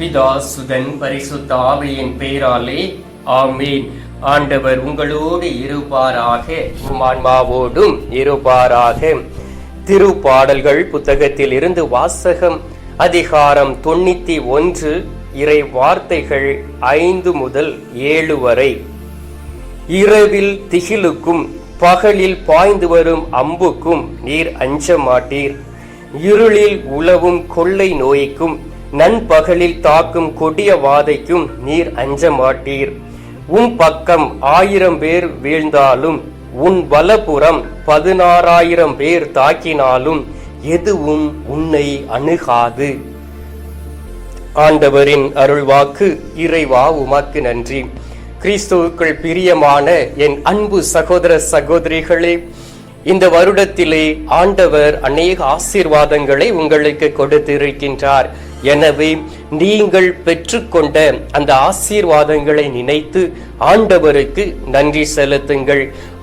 பிதா சுதன் பரிசுத்த ஆவியின் பெயராலே ஆமீன். ஆண்டவர் உங்களோடு இருப்பாராக உமான்மாவோடும் இருப்பாராக. திருப்பாடல்கள் புத்தகத்தில் இருந்து வாசகம் அதிகாரம் தொண்ணூத்தி ஒன்று இறை வார்த்தைகள் ஐந்து முதல் ஏழு வரை. இரவில் திகிலுக்கும் பகலில் பாய்ந்து வரும் அம்புக்கும் நீர் அஞ்ச மாட்டீர் இருளில் உழவும் கொள்ளை நோய்க்கும் நண்பகலில் தாக்கும் கொடிய வாதைக்கும் நீர் அஞ்ச மாட்டீர். உன் பக்கம் ஆயிரம் பேர் வீழ்ந்தாலும் உன் வலப்புறம் பதினாறாயிரம் பேர் தாக்கினாலும் எதுவும் உன்னை அணுகாது. ஆண்டவரின் அருள்வாக்கு இறைவா உமக்கு நன்றி. கிறிஸ்துவுக்குள் பிரியமான என் அன்பு சகோதர சகோதரிகளே இந்த வருடத்திலே ஆண்டவர் அநேக ஆசீர்வாதங்களை உங்களுக்கு கொடுத்திருக்கின்றார். எனவே நீங்கள் பெற்றுக்கொண்ட அந்த ஆசீர்வாதங்களை நினைத்து ஆண்டவருக்கு நன்றி செலுத்துங்கள்.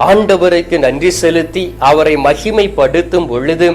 ஆண்டவருக்கு நன்றி செலுத்தி அவரை மகிமைப்படுத்தும் பொழுது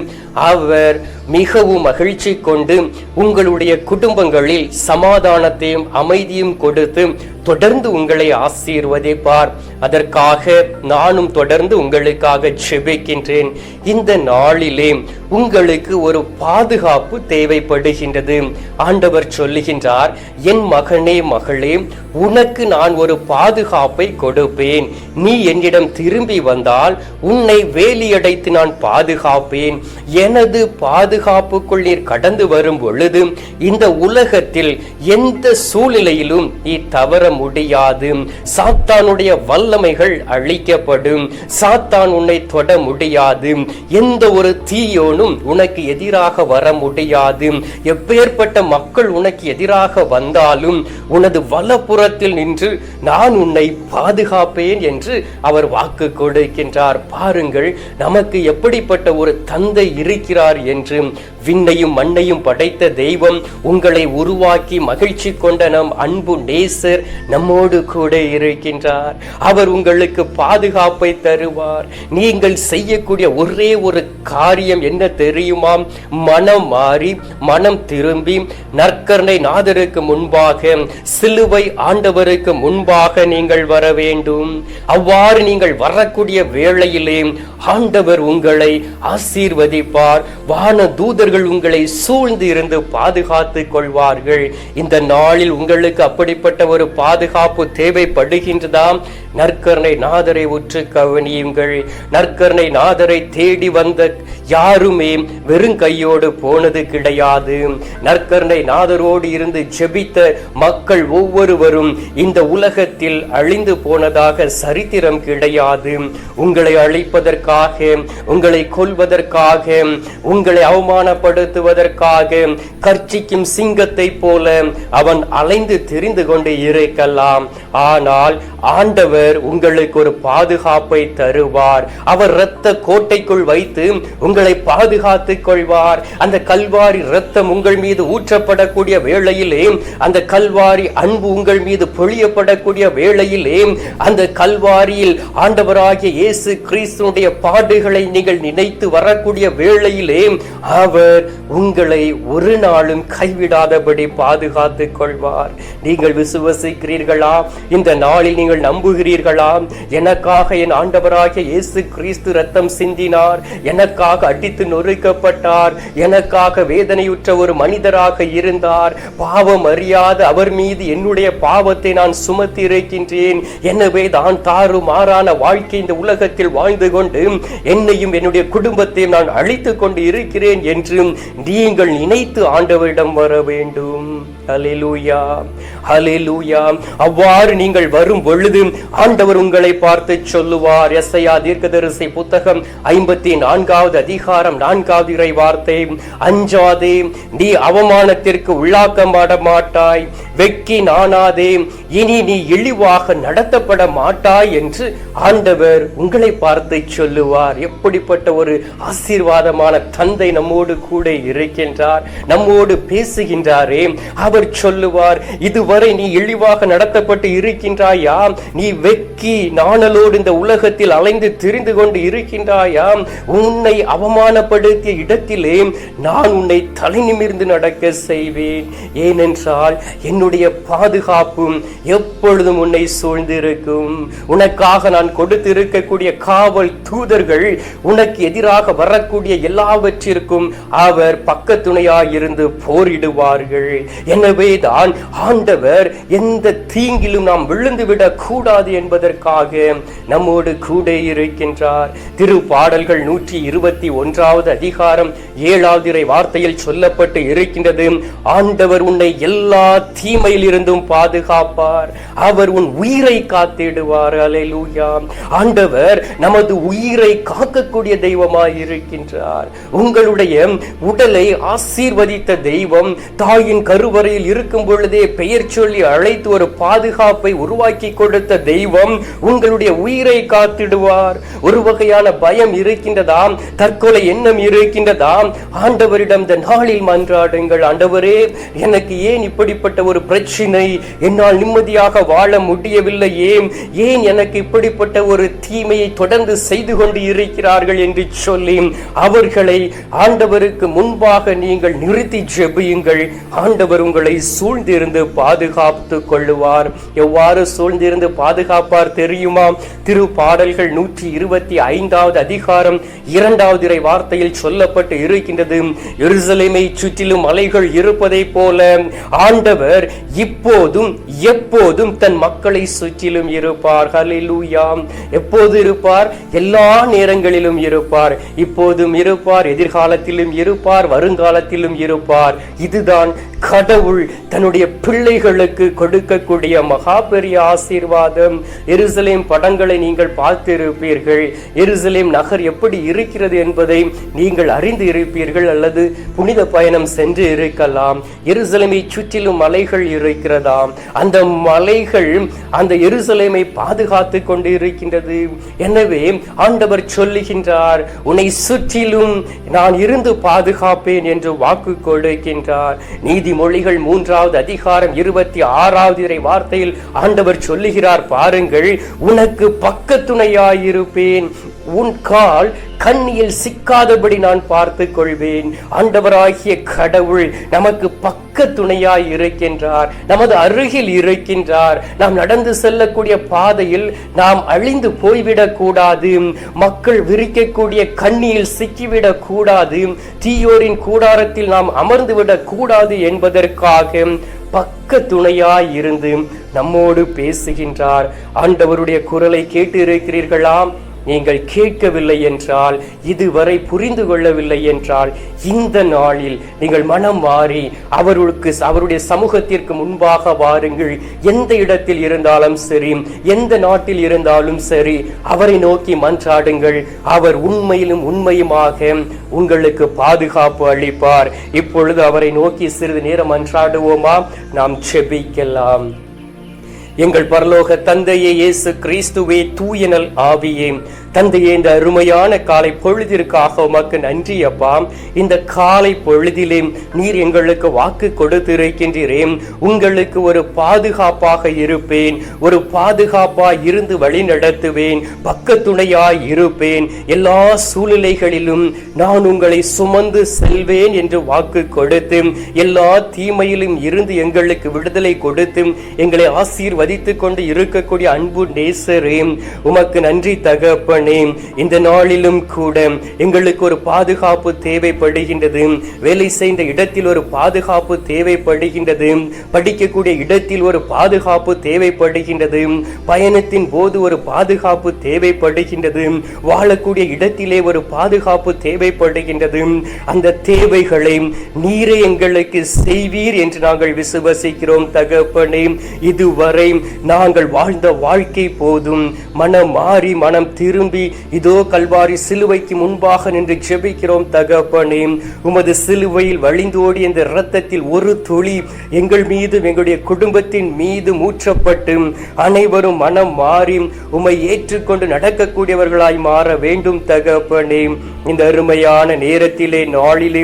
அவர் மிகவும் மகிழ்ச்சி கொண்டு உங்களுடைய குடும்பங்களில் சமாதானத்தையும் அமைதியும் கொடுத்து தொடர்ந்து உங்களை ஆசீர்வதிப்பார். அதற்காக நானும் தொடர்ந்து உங்களுக்காக செபிக்கின்றேன் இந்த நாளிலே உங்களுக்கு ஒரு பாதுகாப்பு தேவைப்படுகின்றது. ஆண்டவர் சொல்லுகின்றார் என் மகனே மகளே உனக்கு நான் ஒரு பாதுகாப்பை கொடுப்பேன். நீ என்னிடம் திரும்பி வந்தால் உன்னை வேலியடைத்து நான் பாதுகாப்பேன். எனது பாதுகாப்புக்குள் நீர் கடந்து வரும் பொழுது இந்த உலகத்தில் எந்த சூழ்நிலையிலும் நீ தவற முடியாது. சாத்தானுடைய வல்லமைகள் அழிக்கப்படும். சாத்தான் உன்னை தொட முடியாது. எந்த ஒரு தீயோனும் உனக்கு எதிராக வர முடியாது. எப்பேற்பட்ட மக்கள் உனக்கு எதிராக வந்தாலும் உனது வலப்புறத்தில் நின்று நான் உன்னை பாதுகாப்பேன் என்று அவர் வாக்கு கொடுக்கின்றார். பாருங்கள் நமக்கு எப்படிப்பட்ட ஒரு தந்தை இருக்கிறார் என்று விண்ணையும் மண்ணையும் படைத்த தெய்வம் உங்களை உருவாக்கி மகிழ்ச்சி கொண்ட நம் அன்பு நேசர் நம்மோடு கூட இருக்கின்றார். அவர் உங்களுக்கு பாதுகாப்பை தருவார். நீங்கள் செய்யக்கூடிய ஒரே ஒரு காரியம் என்ன தெரியுமாம் மனம் மாறி மனம் திரும்பி கருணை நாதருக்கு முன்பாக சிலுவை ஆண்டவருக்கு முன்பாக நீங்கள் வர வேண்டும். அவ்வாறு நீங்கள் வரக்கூடிய வேளையிலே ஆண்டவர் உங்களை ஆசீர்வதிப்பார். வான தூதர்கள் உங்களை சூழ்ந்து இருந்து பாதுகாத்து கொள்வார்கள். இந்த நாளில் உங்களுக்கு அப்படிப்பட்ட ஒரு பாதுகாப்பு தேவைப்படுகின்றதா நற்கருணை நாதரை உற்று கவனியுங்கள். நற்கருணை நாதரை தேடி வந்த யாருமே வெறும் கையோடு போனது கிடையாது. நற்கருணை நாதரோடு இருந்து ஜெபித்த மக்கள் ஒவ்வொருவரும் இந்த உலகத்தில் அழிந்து போனதாக சரித்திரம் கிடையாது. உங்களை அழிப்பதற்காக உங்களை கொல்வதற்காக உங்களை அவமானப்படுத்துவதற்காக கர்ச்சிக்கும் சிங்கத்தை போல அவன் அலைந்து தெரிந்து கொண்டு இருக்கலாம். ஆனால் ஆண்டவர் உங்களுக்கு ஒரு பாதுகாப்பை தருவார். அவர் இரத்த கோட்டைக்குள் வைத்து உங்களை பாதுகாத்துக் கொள்வார். அந்த கல்வாரி இரத்தம் உங்கள் மீது ஊற்றப்படக்கூடிய வேளையிலே அந்த கல்வாரி அன்பு உங்கள் மீது பொழியப்படக்கூடிய வேளையிலே அந்த கல்வாரியில் ஆண்டவராகிய இயேசு கிறிஸ்துடைய பாடுகளை நீங்கள் நினைத்து வரக்கூடிய வேளையிலே அவர் உங்களை ஒரு நாளும் கைவிடாதபடி பாதுகாத்துக் கொள்வார். நீங்கள் விசுவசிக்கிறீர்களா? இந்த நாளில் நீங்கள் நம்புகிறீர்கள்? எனக்காக என் ஆண்டவராகிய இயேசு கிறிஸ்து ரத்தம் சிந்தினார். எனக்காக அடித்து நொறுக்கப்பட்டார். எனக்காக வேதனையுற்ற ஒரு மனிதராக இருந்தார். பாவம் அறியாத அவர் மீது என்னுடைய பாவத்தை நான் சுமத்தி இருக்கின்றேன். எனவே தான் தாறு மாறான வாழ்க்கை இந்த உலகத்தில் வாழ்ந்து கொண்டு என்னையும் என்னுடைய குடும்பத்தையும் நான் அழித்துக் கொண்டு இருக்கிறேன் என்றும் நீங்கள் நினைத்து ஆண்டவரிடம் வர வேண்டும். ஹalleluya ஹalleluya அவ்வாறு நீங்கள் வரும் பொழுது ஆண்டவர் உங்களை பார்த்து சொல்லுவார். எஸ்ஐயா தீர்க்கதரிசி புத்தகம் ஐம்பத்தி நான்காவது அதிகாரம் நான்காவது இறை வார்த்தை. அஞ்சாதே நீ அவமானத்திற்கு உள்ளாக்கப்பட மாட்டாய். வெக்கி நானாதே இனி நீ இழிவாக நடத்தப்பட மாட்டாய் என்று ஆண்டவர் உங்களை பார்த்து சொல்லுவார். எப்படிப்பட்ட ஒரு ஆசீர்வாதமான தந்தை நம்மோடு கூட இருக்கின்றார் நம்மோடு பேசுகின்றாரே. அவர் சொல்லுவார் இதுவரை நீ இழிவாக நடத்தப்பட்டு இருக்கின்றாயா நீ வெக்கி நாணலோடு இந்த உலகத்தில் அலைந்து திரிந்து கொண்டு இருக்கின்றாயா உன்னை அவமானப்படுத்திய இடத்திலே நான் உன்னை தலை நிமிர்ந்து நடக்க செய்வேன். ஏனென்றால் என்னுடைய பாதுகாப்பும் எப்பொழுதும் உன்னை சூழ்ந்திருக்கும். உனக்காக நான் கொடுத்திருக்கக்கூடிய காவல் தூதர்கள் உனக்கு எதிராக வரக்கூடிய எல்லாவற்றிற்கும் அவர் பக்கத்துணையாய் இருந்து போரிடுவார்கள். என் தான் ஆண்டவர் எந்த தீங்கிலும் நாம் விழுந்து விடக் கூடாது என்பதற்காக நம்மோடு கூட இருக்கின்றார். திரு பாடல்கள் நூற்றி இருபத்தி ஒன்றாவது அதிகாரம் ஏழாவது இறை வார்த்தையில் சொல்லப்பட்டு இருக்கின்றது ஆண்டவர் உன்னை எல்லா தீமையில் இருந்தும் பாதுகாப்பார். அவர் உன் உயிரை காத்திடுவார். அலையூயா ஆண்டவர் நமது உயிரை காக்கக்கூடிய தெய்வமாய் இருக்கின்றார். உங்களுடைய உடலை ஆசீர்வதித்த தெய்வம் தாயின் கருவறை கருவறையில் இருக்கும் பொழுதே பெயர் சொல்லி அழைத்து ஒரு பாதுகாப்பை உருவாக்கி கொடுத்த தெய்வம் உங்களுடைய உயிரை காத்திடுவார். ஒரு வகையான பயம் இருக்கின்றதாம் தற்கொலை எண்ணம் இருக்கின்றதாம். ஆண்டவரிடம் இந்த நாளில் மன்றாடுங்கள். ஆண்டவரே எனக்கு ஏன் இப்படிப்பட்ட ஒரு பிரச்சினை? என்னால் நிம்மதியாக வாழ முடியவில்லை ஏன் ஏன் எனக்கு இப்படிப்பட்ட ஒரு தீமையை தொடர்ந்து செய்து கொண்டு இருக்கிறார்கள் என்று சொல்லி அவர்களை ஆண்டவருக்கு முன்பாக நீங்கள் நிறுத்தி ஜெபியுங்கள். ஆண்டவர் உங்கள் சூழ்ந்திருந்து பாதுகாத்து கொள்ளுவார். எவ்வாறு சூழ்ந்திருந்து பாதுகாப்பார் தெரியுமா? திரு பாடல்கள் நூற்றி இருபத்தி ஐந்தாவது அதிகாரம் இரண்டாவது இறை வார்த்தையில் சொல்லப்பட்டு இருக்கின்றது. எருசலேமை சுற்றிலும் மலைகள் இருப்பதைப் போல ஆண்டவர் இப்போதும் எப்போதும் தன் மக்களை சுற்றிலும் இருப்பார். ஹலிலூயாம் எப்போது இருப்பார்? எல்லா நேரங்களிலும் இருப்பார். இப்போதும் இருப்பார் எதிர்காலத்திலும் இருப்பார் வருங்காலத்திலும் இருப்பார். இதுதான் கடவுள் தன்னுடைய பிள்ளைகளுக்கு கொடுக்கக்கூடிய மகா பெரிய ஆசீர்வாதம். எருசலேம் படங்களை நீங்கள் பார்த்திருப்பீர்கள். எருசலேம் நகர் எப்படி இருக்கிறது என்பதை நீங்கள் அறிந்து இருப்பீர்கள் அல்லது புனித பயணம் சென்று இருக்கலாம். எருசலேமை சுற்றிலும் மலைகள் இருக்கிறதாம் அந்த மலைகள் அந்த எருசலேமை பாதுகாத்து கொண்டு இருக்கின்றது எனவே ஆண்டவர் சொல்லுகின்றார் உன்னை சுற்றிலும் நான் இருந்து பாதுகாப்பேன் என்று வாக்கு கொடுக்கின்றார். மொழிகள் மூன்றாவது அதிகாரம் இருபத்தி ஆறாவது இறை வார்த்தையில் ஆண்டவர் சொல்லுகிறார் பாருங்கள் உனக்கு பக்கத்துணையாயிருப்பேன். உன் கால் கண்ணியில் சிக்காதபடி நான் பார்த்து கொள்வேன் ஆண்டவராகிய கடவுள் நமக்கு பக்க துணையாய் இருக்கின்றார். நமது அருகில் இருக்கின்றார். நாம் நடந்து செல்லக்கூடிய பாதையில் நாம் அழிந்து போய்விடக் கூடாது மக்கள் விரிக்கக்கூடிய கண்ணியில் சிக்கிவிடக் கூடாது தீயோரின் கூடாரத்தில் நாம் அமர்ந்துவிடக் கூடாது என்பதற்காக பக்க துணையாய் இருந்து நம்மோடு பேசுகின்றார். ஆண்டவருடைய குரலை கேட்டு இருக்கிறீர்களாம் நீங்கள் கேட்கவில்லை என்றால் இதுவரை புரிந்து கொள்ளவில்லை என்றால் இந்த நாளில் நீங்கள் மனம் மாறி அவருக்கு அவருடைய சமூகத்திற்கு முன்பாக வாருங்கள். எந்த இடத்தில் இருந்தாலும் சரி எந்த நாட்டில் இருந்தாலும் சரி அவரை நோக்கி மன்றாடுங்கள். அவர் உண்மையிலும் உண்மையுமாக உங்களுக்கு பாதுகாப்பு அளிப்பார். இப்பொழுது அவரை நோக்கி சிறிது நேரம் மன்றாடுவோமா? நாம் செபிக்கலாம் எங்கள் பரலோக தந்தையே இயேசு கிறிஸ்துவே தூயனல் ஆவியே தந்தையே இந்த அருமையான காலை பொழுதிற்காக உமக்கு நன்றி அப்பா. இந்த காலை பொழுதிலே நீர் எங்களுக்கு வாக்கு கொடுத்திருக்கின்றீரே. உங்களுக்கு ஒரு பாதுகாப்பாக இருப்பேன். ஒரு பாதுகாப்பாய் இருந்து வழி நடத்துவேன். பக்கத்துணையாய் இருப்பேன். எல்லா சூழ்நிலைகளிலும் நான் உங்களை சுமந்து செல்வேன் என்று வாக்கு கொடுத்து எல்லா தீமையிலும் இருந்து எங்களுக்கு விடுதலை கொடுத்து எங்களை ஆசீர்வதித்துக் கொண்டு இருக்கக்கூடிய அன்பு நேசரே. உமக்கு நன்றி தகப்பன். இந்த நாளிலும் கூட எங்களுக்கு ஒரு பாதுகாப்பு தேவைப்படுகின்றது வேலை செய்த இடத்தில் ஒரு பாதுகாப்பு தேவைப்படுகின்றது படிக்கக்கூடிய இடத்தில் ஒரு பாதுகாப்பு தேவைப்படுகின்றது பயணத்தின் போது ஒரு பாதுகாப்பு தேவைப்படுகின்றது வாழக்கூடிய இடத்திலே ஒரு பாதுகாப்பு தேவைப்படுகின்றது அந்த தேவைகளை நீரே எங்களுக்கு செய்வீர் என்று நாங்கள் விசுவசிக்கிறோம் தகப்பனே இதுவரை நாங்கள் வாழ்ந்த வாழ்க்கை போதும் மனம் மாறி மனம் திரும்பி நம்பி இதோ கல்வாரி சிலுவைக்கு முன்பாக நின்று ஜெபிக்கிறோம் தகப்பனே. உமது சிலுவையில் வழிந்தோடி இந்த இரத்தத்தில் ஒரு துளி எங்கள் மீதும் எங்களுடைய குடும்பத்தின் மீது மூற்றப்பட்டு அனைவரும் மனம் மாறி உம்மை ஏற்றுக்கொண்டு நடக்கக்கூடியவர்களாய் மாற வேண்டும் தகப்பனே. இந்த அருமையான நேரத்திலே நாளிலே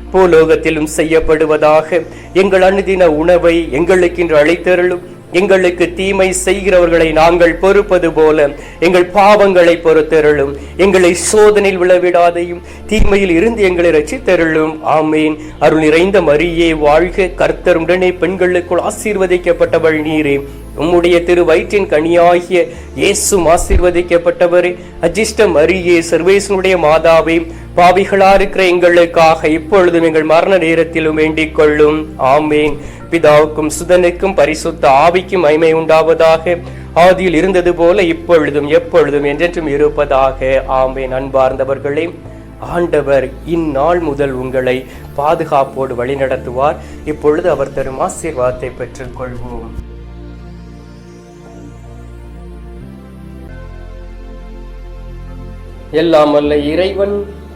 பூலோகத்திலும் செய்யப்படுவதாக எங்கள் அனுதின உணவை எங்களுக்கென்று அழைத்தருளும் எங்களுக்கு தீமை செய்கிறவர்களை நாங்கள் பொறுப்பது போல எங்கள் பாவங்களை பொறுத்தருளும். எங்களை சோதனையில் விழவிடாதையும் தீமையில் இருந்து எங்களை ரசித்தருளும் ஆமேன். அருள் நிறைந்த மரியே வாழ்க கர்த்தர் உடனே பெண்களுக்குள் ஆசீர்வதிக்கப்பட்டவள் நீரே. உம்முடைய திரு வயிற்றின் கனியாகிய இயேசும் ஆசீர்வதிக்கப்பட்டவரே. அஜிஷ்ட மரியே சர்வேசனுடைய மாதாவே பாவிகளா இருக்கிற எங்களுக்காக இப்பொழுதும் எங்கள் மரண நேரத்திலும் வேண்டிக் கொள்ளும். ஆமேன். பிதாவுக்கும் சுதனுக்கும் பரிசுத்த ஆவிக்கும் மைமை உண்டாவதாக. ஆதியில் இருந்தது போல இப்பொழுதும் எப்பொழுதும் என்றென்றும் இருப்பதாக. ஆமேன். அன்பார்ந்தவர்களே ஆண்டவர் இந்நாள் முதல் உங்களை பாதுகாப்போடு வழிநடத்துவார் இப்பொழுது அவர் தரும் ஆசீர்வாதத்தை பெற்றுக் கொள்வோம். எல்லாம் அல்ல இறைவன்.